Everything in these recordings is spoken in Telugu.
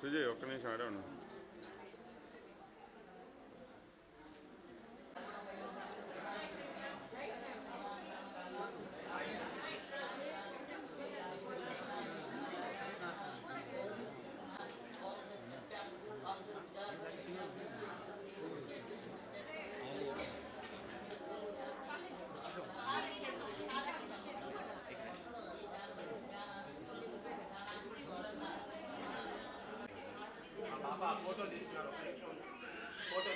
수제 역근의 잘 하는. ఫోటో తీసుకున్నారు. ఫోటో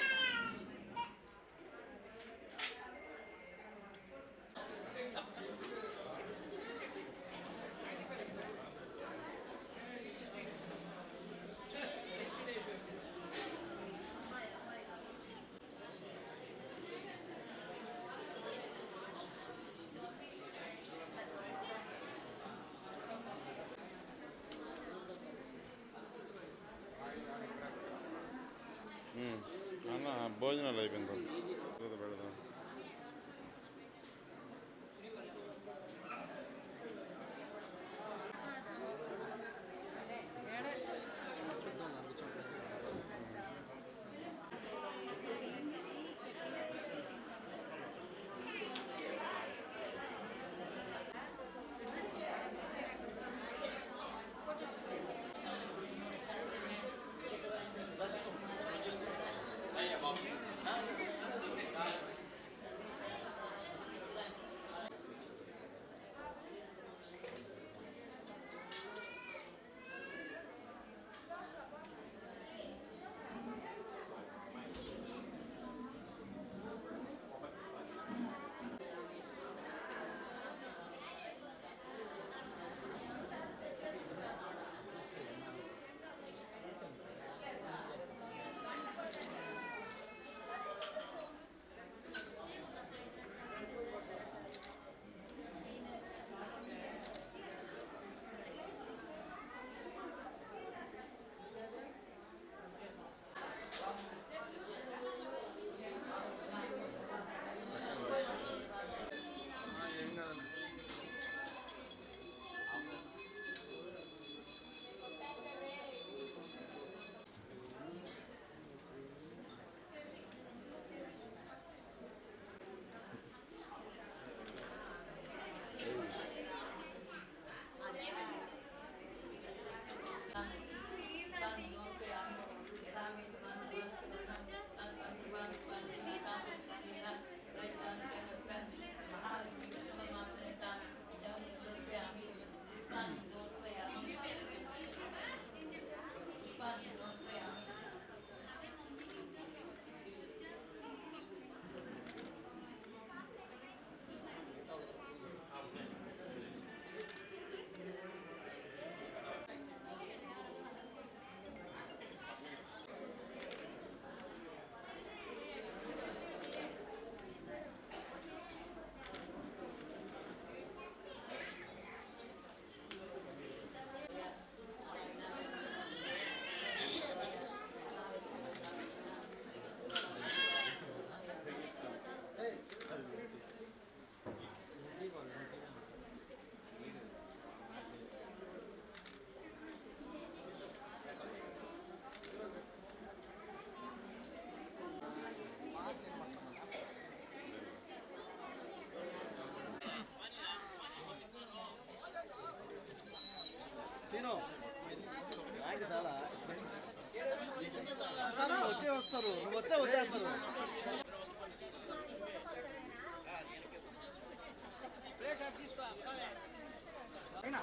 భోజనాలు అయిపోయింది సీను. ర్యాంక్ చాలా. వచ్చే వస్తారు. నువ్వు వస్తే వచ్చేస్తారు. అయినా.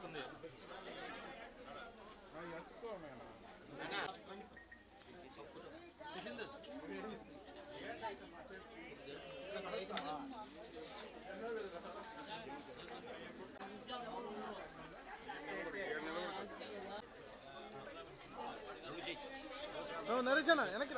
లేట్ అవుతుంది నరేష్ అన్న వెనక్కి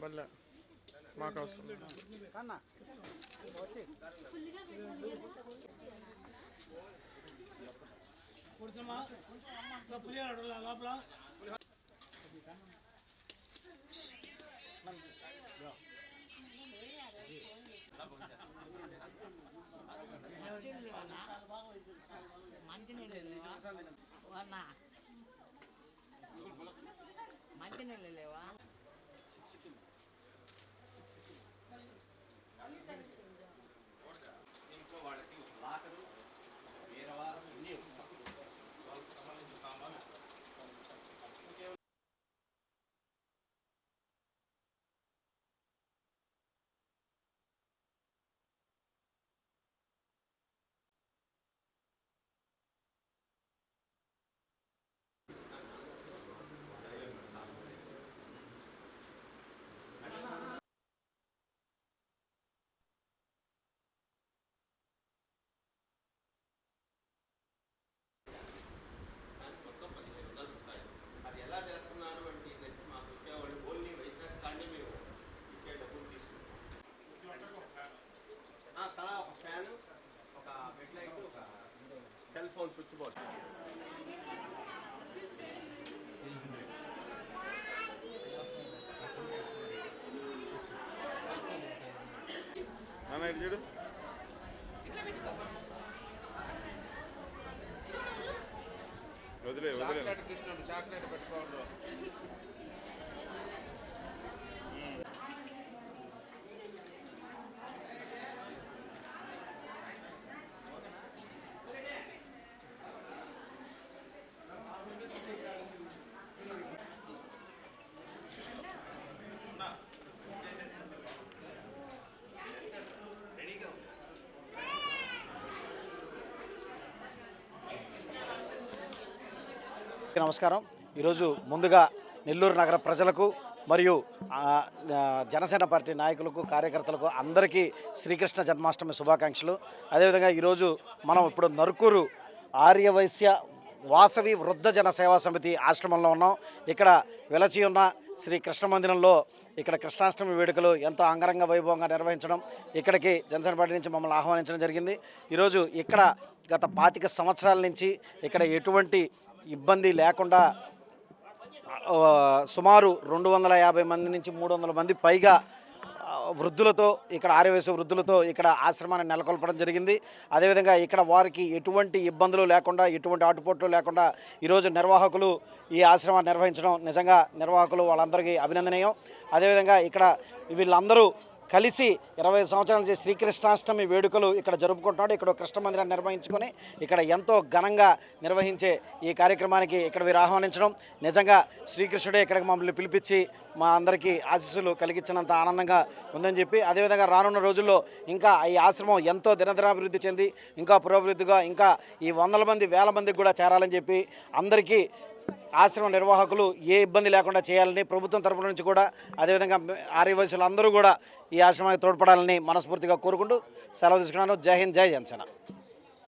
బల్ల మాకు వస్తుంది కన్నా వచ్చి మంచినీళ్ళు లేవా వన్నా మంచినీళ్ళు లేవా నాన్న ఇటు చూడు. వదిలే వదిలే. చాక్లెట్ కృష్ణుడు చాక్లెట్ పెట్టుకోవద్దు నమస్కారం. ఈరోజు ముందుగా నెల్లూరు నగర ప్రజలకు మరియు జనసేన పార్టీ నాయకులకు కార్యకర్తలకు అందరికీ శ్రీకృష్ణ జన్మాష్టమి శుభాకాంక్షలు. అదేవిధంగా ఈరోజు మనం ఇప్పుడు నరుకూరు ఆర్యవైశ్య వాసవి వృద్ధ జన సేవా సమితి ఆశ్రమంలో ఉన్నాం. ఇక్కడ వెలచి ఉన్న శ్రీ కృష్ణ మందిరంలో ఇక్కడ కృష్ణాష్టమి వేడుకలు ఎంతో అంగరంగ వైభవంగా నిర్వహించడం ఇక్కడికి జనసేన పార్టీ నుంచి మమ్మల్ని ఆహ్వానించడం జరిగింది. ఈరోజు ఇక్కడ గత పాతిక సంవత్సరాల నుంచి ఇక్కడ ఎటువంటి ఇబ్బంది లేకుండా సుమారు రెండు వందల యాభై మంది నుంచి మూడు వందల మంది పైగా వృద్ధులతో ఇక్కడ ఆరవేశ వృద్ధులతో ఇక్కడ ఆశ్రమాన్ని నెలకొల్పడం జరిగింది. అదేవిధంగా ఇక్కడ వారికి ఎటువంటి ఇబ్బందులు లేకుండా ఎటువంటి ఆటుపోట్లు లేకుండా ఈరోజు నిర్వాహకులు ఈ ఆశ్రమాన్ని నిర్వహించడం నిజంగా నిర్వాహకులు వాళ్ళందరికీ అభినందనీయం. అదేవిధంగా ఇక్కడ వీళ్ళందరూ కలిసి ఇరవై సంవత్సరాల నుంచి శ్రీకృష్ణాష్టమి వేడుకలు ఇక్కడ జరుపుకుంటున్నాడు. ఇక్కడ కృష్ణ మందిరాన్ని నిర్వహించుకొని ఇక్కడ ఎంతో ఘనంగా నిర్వహించే ఈ కార్యక్రమానికి ఇక్కడ వీరు ఆహ్వానించడం. నిజంగా శ్రీకృష్ణుడే ఇక్కడికి మమ్మల్ని పిలిపించి మా అందరికీ ఆశీస్సులు కలిగించినంత ఆనందంగా ఉందని చెప్పి అదేవిధంగా రానున్న రోజుల్లో ఇంకా ఈ ఆశ్రమం ఎంతో దినదినాభివృద్ధి చెంది ఇంకా పురోభివృద్ధిగా ఇంకా ఈ వందల మంది వేల మందికి కూడా చేరాలని చెప్పి అందరికీ ఆశ్రమ నిర్వాహకులు ఏ ఇబ్బంది లేకుండా చేయాలని ప్రభుత్వం తరపు నుంచి కూడా అదేవిధంగా ఆర్యవయసులు అందరూ కూడా ఈ ఆశ్రమానికి తోడ్పడాలని మనస్ఫూర్తిగా కోరుకుంటూ సెలవు తీసుకున్నాను. జై హింద్ జై జనసేన.